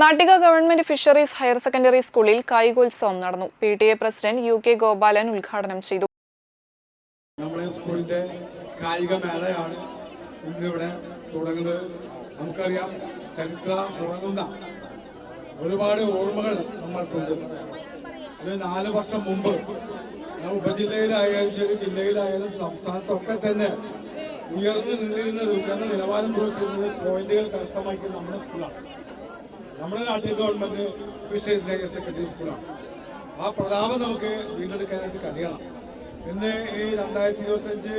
Nattika government fisheries higher secondary സ്കൂളിൽ കായികോത്സവം നടന്നു. P T A president U K Gopalan ഉദ്ഘാടനം ചെയ്തു. നമ്മുടെ തുടങ്ങുന്നത്. നമുക്കറിയാം ചരിത്ര ഒരുപാട് ഓർമ്മകൾ നമ്മൾക്കുണ്ട്. അത് നാല് വർഷം മുമ്പ് ഉപജില്ലയിലായാലും ശരി ജില്ലയിലായാലും സംസ്ഥാനത്തൊക്കെ തന്നെ ഉയർന്നു നിന്നിരുന്നത് ഉയർന്ന നിലവാരം പുലർത്തുന്നത് പോയിന്റുകൾ കരസ്ഥമാക്കിയ നമ്മുടെ സ്കൂളാണ്. നമ്മുടെ നാട്ടിൽ ഗവൺമെന്റ് ഫിഷേഴ്സ് ഹയർ സെക്കൻഡറി സ്കൂളാണ്. ആ പ്രതാപം നമുക്ക് വീണ്ടെടുക്കാനായിട്ട് കഴിയണം. ഇന്ന് ഈ രണ്ടായിരത്തി ഇരുപത്തി അഞ്ച്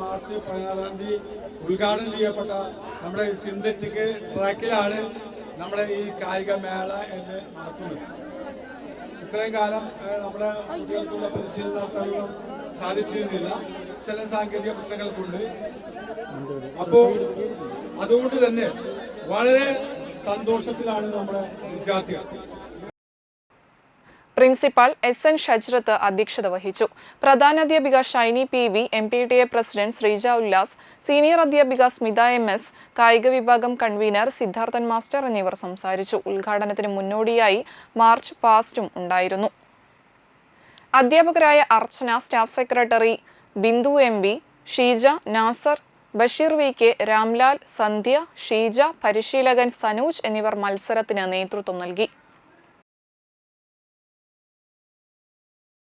മാർച്ച് പതിനാറാം തീയതി ഉദ്ഘാടനം ചെയ്യപ്പെട്ട നമ്മുടെ സിന്തറ്റിക് ട്രാക്കിലാണ് നമ്മുടെ ഈ കായിക മേള എന്ന് നടക്കുന്നത്. ഇത്രയും കാലം നമ്മുടെ കുട്ടികൾക്കുള്ള പരിശീലനം നടത്താനൊന്നും സാധിച്ചിരുന്നില്ല. ചില സാങ്കേതിക പ്രശ്നങ്ങൾ കൊണ്ട് അപ്പോ അതുകൊണ്ട് തന്നെ വളരെ സന്തോഷത്തിലാണ് നമ്മുടെ വിദ്യാർത്ഥികൾ. പ്രിൻസിപ്പാൾ എസ് എൻ ഷജ്രത്ത് അധ്യക്ഷത വഹിച്ചു. പ്രധാനാധ്യാപിക Shiny P V M P T A president Sreeja Ullas senior അധ്യാപിക സ്മിത എം എസ് കായിക വിഭാഗം കൺവീനർ സിദ്ധാർത്ഥൻ മാസ്റ്റർ എന്നിവർ സംസാരിച്ചു. ഉദ്ഘാടനത്തിന് മുന്നോടിയായി മാർച്ച് പാസ്റ്റും ഉണ്ടായിരുന്നു. അധ്യാപകരായ Archana staff secretary Bindu M Sheeja Nasar Basheer V K Ramlal Sandhya Sheeja പരിശീലകൻ സനൂജ് എന്നിവർ മത്സരത്തിന് നേതൃത്വം നൽകി.